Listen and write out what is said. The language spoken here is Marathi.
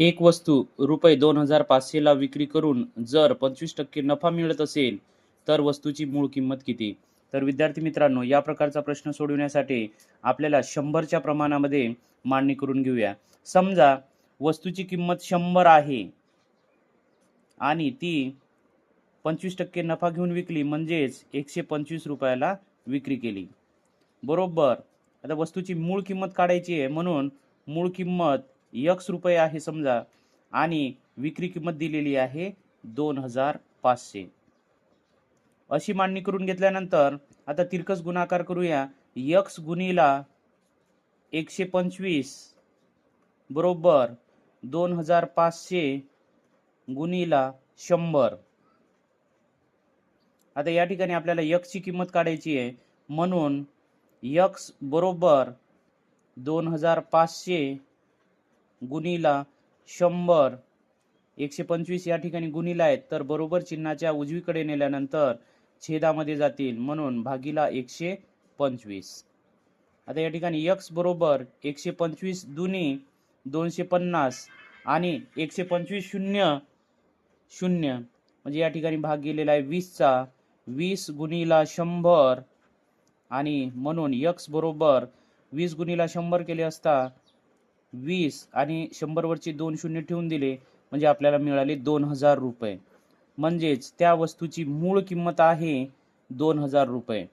एक वस्तू रुपये दोन हजार पाचशेला विक्री करून जर पंचवीस टक्के नफा मिळत असेल तर वस्तूची मूळ किंमत किती? तर विद्यार्थी मित्रांनो या प्रकारचा प्रश्न सोडवण्यासाठी आपल्याला शंभरच्या प्रमाणामध्ये मांडणी करून घेऊया. समजा वस्तूची किंमत शंभर आहे आणि ती पंचवीस टक्के नफा घेऊन विकली म्हणजेच एकशे पंचवीस रुपयाला विक्री केली. बरोबर. आता वस्तूची मूळ किंमत काढायची आहे म्हणून मूळ किंमत यक्स रुपये आहे समजा आणि विक्री किंमत दिलेली आहे दोन हजार पाचशे. अशी मांडणी करून घेतल्यानंतर आता तिरकस गुणाकार करूया. यक्स गुणीला एकशे पंचवीस बरोबर दोन हजार पाचशे गुणीला शंभर. आता या ठिकाणी आपल्याला यक्सची किंमत काढायची आहे. म्हणून यक्स बरोबर दोन हजार पाचशे गुणीला शंभर. एकशे पंचवीस या ठिकाणी गुणीला आहेत. तर बरोबर चिन्हाच्या उजवीकडे नेल्यानंतर छेदामध्ये जातील. म्हणून भागीला एकशे पंचवीस. आता या ठिकाणी यक्स बरोबर एकशे पंचवीस दुनी दोनशे पन्नास आणि एकशे पंचवीस शून्य शून्य. म्हणजे या ठिकाणी भाग गेलेला आहे वीसचा. वीस गुणीला शंभर आणि म्हणून यक्स बरोबर वीस गुणीला शंभर केले असता वीस आणि शंभरवरचे दोन शून्य ठेवून दिले म्हणजे आपल्याला मिळाले दोन हजार रुपये. म्हणजेच त्या वस्तूची मूळ किंमत आहे दोन हजार रुपये.